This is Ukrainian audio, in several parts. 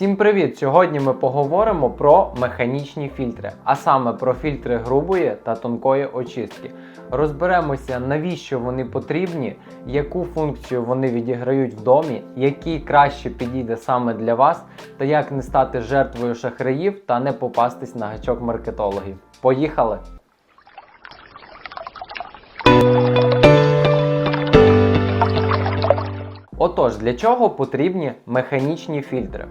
Всім привіт! Сьогодні ми поговоримо про механічні фільтри, а саме про фільтри грубої та тонкої очистки. Розберемося, навіщо вони потрібні, яку функцію вони відіграють в домі, який краще підійде саме для вас, та як не стати жертвою шахраїв та не попастись на гачок маркетологів. Поїхали! Отож, для чого потрібні механічні фільтри?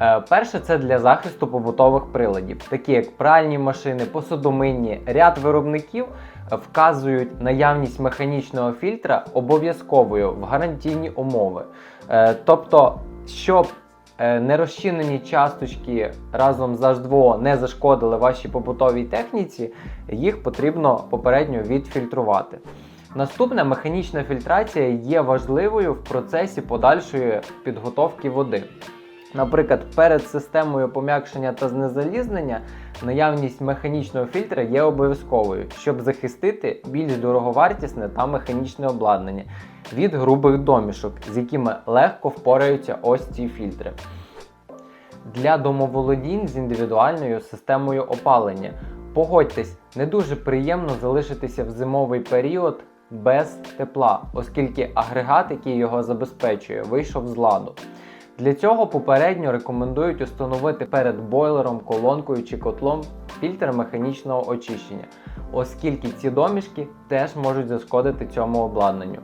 Е, Перше, це для захисту побутових приладів, такі як пральні машини, посудомийні. Ряд виробників вказують наявність механічного фільтра обов'язковою в гарантійні умови. Е, Тобто, щоб е, нерозчинені часточки разом з H2O не зашкодили вашій побутовій техніці, їх потрібно попередньо відфільтрувати. Наступне механічна фільтрація є важливою в процесі подальшої підготовки води. Наприклад, перед системою пом'якшення та знезалізнення наявність механічного фільтра є обов'язковою, щоб захистити більш дороговартісне та механічне обладнання від грубих домішок, з якими легко впораються ось ці фільтри. Для домоволодінь з індивідуальною системою опалення. Погодьтесь, не дуже приємно залишитися в зимовий період без тепла, оскільки агрегат, який його забезпечує, вийшов з ладу. Для цього попередньо рекомендують установити перед бойлером, колонкою чи котлом фільтр механічного очищення, оскільки ці домішки теж можуть зашкодити цьому обладнанню.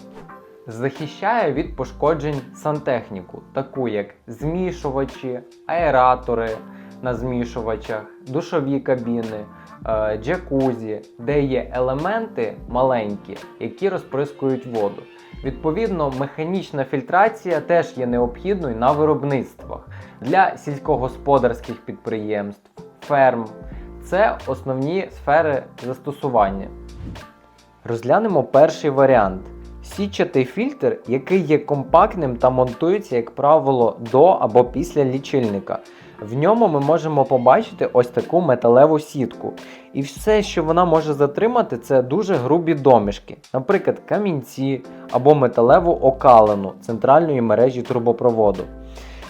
Захищає від пошкоджень сантехніку, таку як змішувачі, аератори на змішувачах, душові кабіни, е, джакузі, де є елементи маленькі, які розприскують воду. Відповідно, механічна фільтрація теж є необхідною на виробництвах для сільськогосподарських підприємств, ферм. Це основні сфери застосування. Розглянемо перший варіант. Січатий фільтр, який є компактним та монтується, як правило, до або після лічильника. В ньому ми можемо побачити ось таку металеву сітку. І все, що вона може затримати, це дуже грубі домішки, наприклад, камінці або металеву окалину центральної мережі трубопроводу.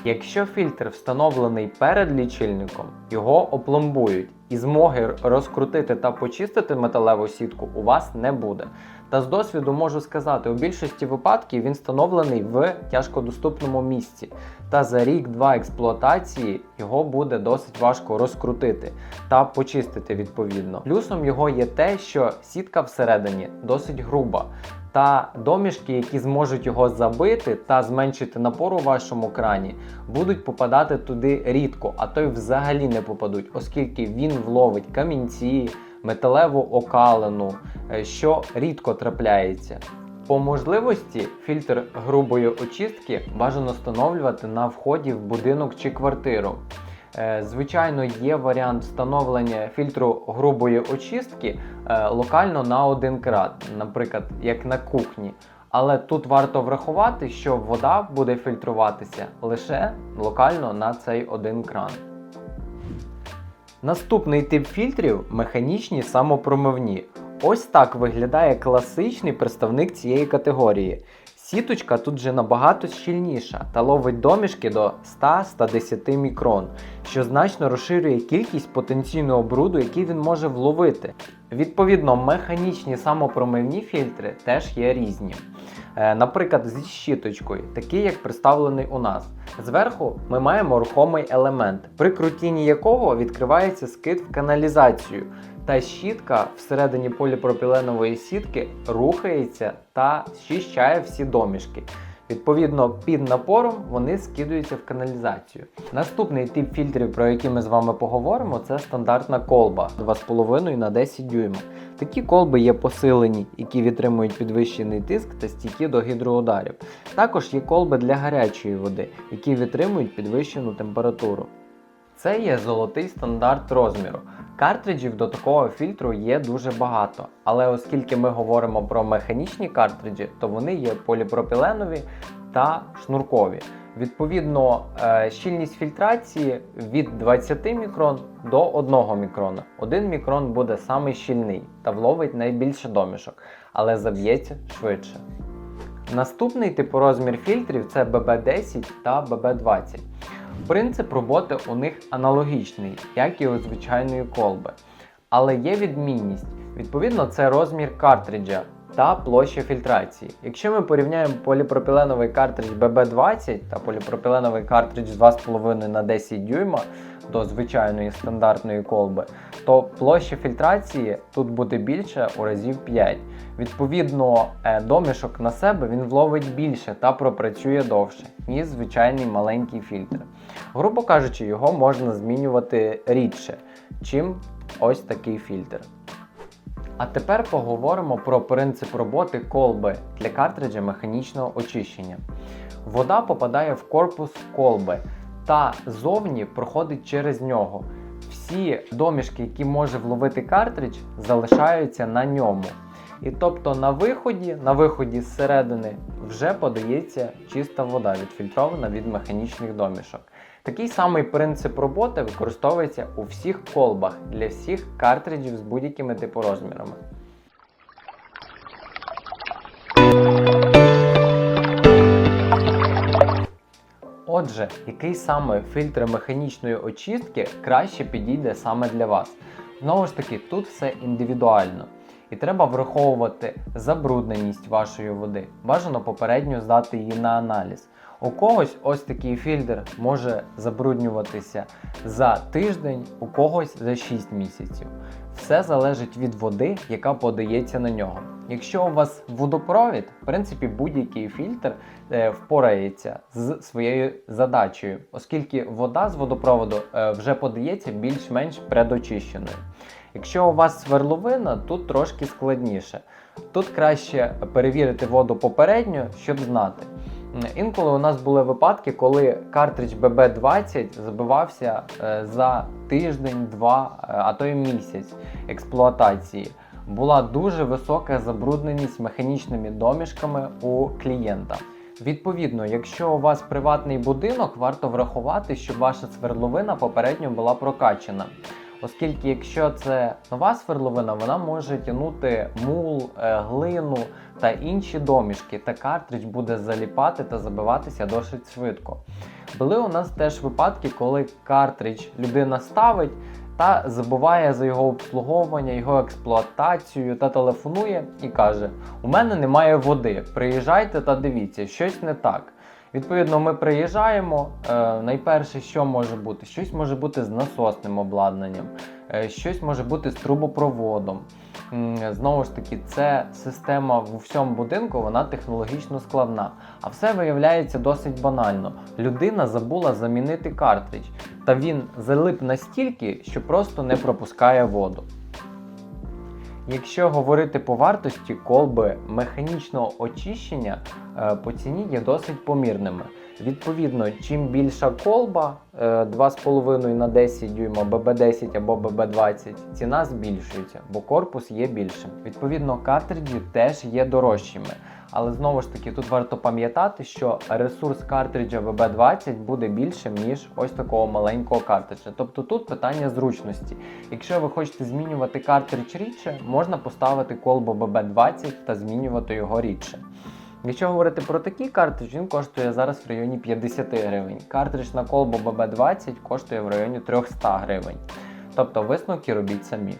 Якщо фільтр встановлений перед лічильником, його опломбують і змоги розкрутити та почистити металеву сітку у вас не буде. Та з досвіду можу сказати, у більшості випадків він встановлений в тяжкодоступному місці. Та за рік-два експлуатації його буде досить важко розкрутити та почистити відповідно. Плюсом його є те, що сітка всередині досить груба. Та домішки, які зможуть його забити та зменшити напор у вашому крані, будуть попадати туди рідко, а то й взагалі не попадуть, оскільки він вловить камінці, металеву окалину, е, що рідко трапляється. По можливості фільтр грубої очистки бажано встановлювати на вході в будинок чи квартиру. Е, Звичайно, є варіант встановлення фільтру грубої очистки е, локально на один крат, наприклад, як на кухні. Але тут варто врахувати, що вода буде фільтруватися лише локально на цей один кран. Наступний тип фільтрів механічні самопромивні. Ось так виглядає класичний представник цієї категорії. Сіточка тут же набагато щільніша та ловить домішки до 100-110 мікрон, що значно розширює кількість потенційного бруду, який він може вловити. Відповідно, механічні самопромивні фільтри теж є різні. Е, Наприклад, зі щіточкою, такий як представлений у нас. Зверху ми маємо рухомий елемент, при крутінні якого відкривається скид в каналізацію. Та щітка всередині поліпропіленової сітки рухається та щищає всі домішки. Відповідно, під напором вони скидуються в каналізацію. Наступний тип фільтрів, про який ми з вами поговоримо, це стандартна колба 2,5 на 10 дюймів. Такі колби є посилені, які відтримують підвищений тиск та стійкі до гідроударів. Також є колби для гарячої води, які відтримують підвищену температуру. Це є золотий стандарт розміру. Картриджів до такого фільтру є дуже багато, але оскільки ми говоримо про механічні картриджі, то вони є поліпропіленові та шнуркові. Відповідно, е, щільність фільтрації від 20 мікрон до 1 мікрона. 1 мікрон буде самий щільний та вловить найбільше домішок, але заб'ється швидше. Наступний типу розмір фільтрів це BB10 та BB20. Принцип роботи у них аналогічний, як і у звичайної колби. Але є відмінність. Відповідно, це розмір картриджа та площа фільтрації. Якщо ми порівняємо поліпропіленовий картридж BB20 та поліпропіленовий картридж 2,5 на 10 дюйма до звичайної стандартної колби, то площа фільтрації тут буде більше у разів 5. Відповідно, е, домішок на себе він вловить більше та пропрацює довше, ніж звичайний маленький фільтр. Грубо кажучи, його можна змінювати рідше, чим ось такий фільтр. А тепер поговоримо про принцип роботи колби для картриджа механічного очищення. Вода попадає в корпус колби та зовні проходить через нього. Всі домішки, які може вловити картридж, залишаються на ньому. І тобто на виході, на виході зсередини вже подається чиста вода, відфільтрована від механічних домішок. Такий самий принцип роботи використовується у всіх колбах для всіх картриджів з будь-якими типорозмірами. Отже, який саме фільтр механічної очистки краще підійде саме для вас? Знову ж таки, тут все індивідуально. І треба враховувати забрудненість вашої води. Бажано попередньо здати її на аналіз. У когось ось такий фільтр може забруднюватися за тиждень, у когось за 6 місяців. Все залежить від води, яка подається на нього. Якщо у вас водопровід, в принципі, будь-який фільтр е, впорається з своєю задачею, оскільки вода з водопроводу е, вже подається більш-менш предочищеною. Якщо у вас сверловина, тут трошки складніше. Тут краще перевірити воду попередньо, щоб знати. Інколи у нас були випадки, коли картридж BB20 забивався е, за тиждень, два, е, а то й місяць експлуатації. Була дуже висока забрудненість механічними домішками у клієнта. Відповідно, якщо у вас приватний будинок, варто врахувати, щоб ваша свердловина попередньо була прокачена. Оскільки, якщо це нова свердловина, вона може тягнути мул, е, глину та інші домішки, та картридж буде заліпати та забиватися досить швидко. Були у нас теж випадки, коли картридж людина ставить та забуває за його обслуговування, його експлуатацію та телефонує і каже: У мене немає води, приїжджайте та дивіться, щось не так. Відповідно, ми приїжджаємо. Е, найперше, що може бути? Щось може бути з насосним обладнанням, е, щось може бути з трубопроводом. Знову ж таки, це система в всьому будинку, вона технологічно складна. А все виявляється досить банально. Людина забула замінити картридж, та він залип настільки, що просто не пропускає воду. Якщо говорити по вартості, колби механічного очищення е, по ціні є досить помірними. Відповідно, чим більша колба е, 2,5 на 10 дюйма, BB10 або BB20, ціна збільшується, бо корпус є більшим. Відповідно, картриджі теж є дорожчими. Але знову ж таки, тут варто пам'ятати, що ресурс картриджа VB20 буде більшим, ніж ось такого маленького картриджа. Тобто тут питання зручності. Якщо ви хочете змінювати картридж рідше, можна поставити колбу BB20 та змінювати його рідше. Якщо говорити про такий картридж, він коштує зараз в районі 50 гривень. Картридж на колбу BB20 коштує в районі 300 гривень. Тобто висновки робіть самі.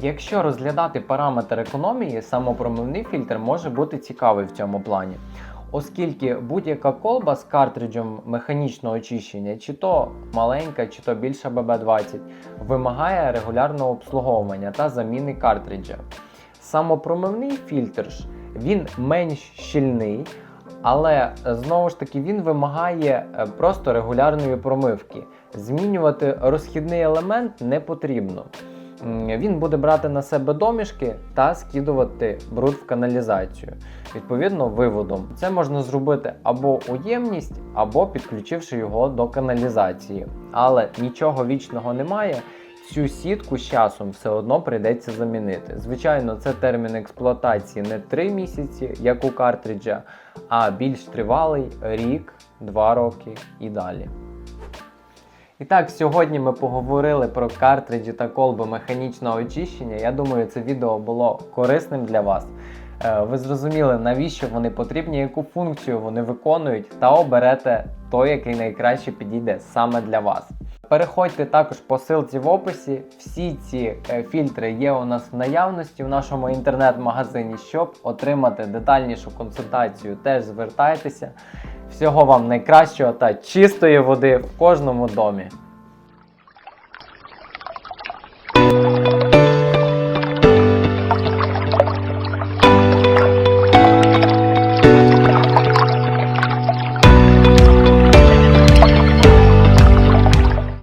Якщо розглядати параметр економії, самопромивний фільтр може бути цікавий в цьому плані. Оскільки будь-яка колба з картриджем механічного очищення, чи то маленька, чи то більша BB20, вимагає регулярного обслуговування та заміни картриджа. Самопромивний фільтр ж він менш щільний, але знову ж таки він вимагає е, просто регулярної промивки. Змінювати розхідний елемент не потрібно. Він буде брати на себе домішки та скидувати бруд в каналізацію, відповідно, виводом. Це можна зробити або уємність, або підключивши його до каналізації. Але нічого вічного немає. Цю сітку з часом все одно прийдеться замінити. Звичайно, це термін експлуатації не 3 місяці, як у картриджа, а більш тривалий рік, 2 роки і далі. І так, сьогодні ми поговорили про картриджі та колби механічного очищення. Я думаю, це відео було корисним для вас. е, ви зрозуміли, навіщо вони потрібні, яку функцію вони виконують, та оберете той, який найкраще підійде саме для вас. Переходьте також по ссылці в описі. Всі ці е, фільтри є у нас в наявності в нашому інтернет-магазині. Щоб отримати детальнішу консультацію, теж звертайтеся. Всього вам найкращого та чистої води в кожному домі.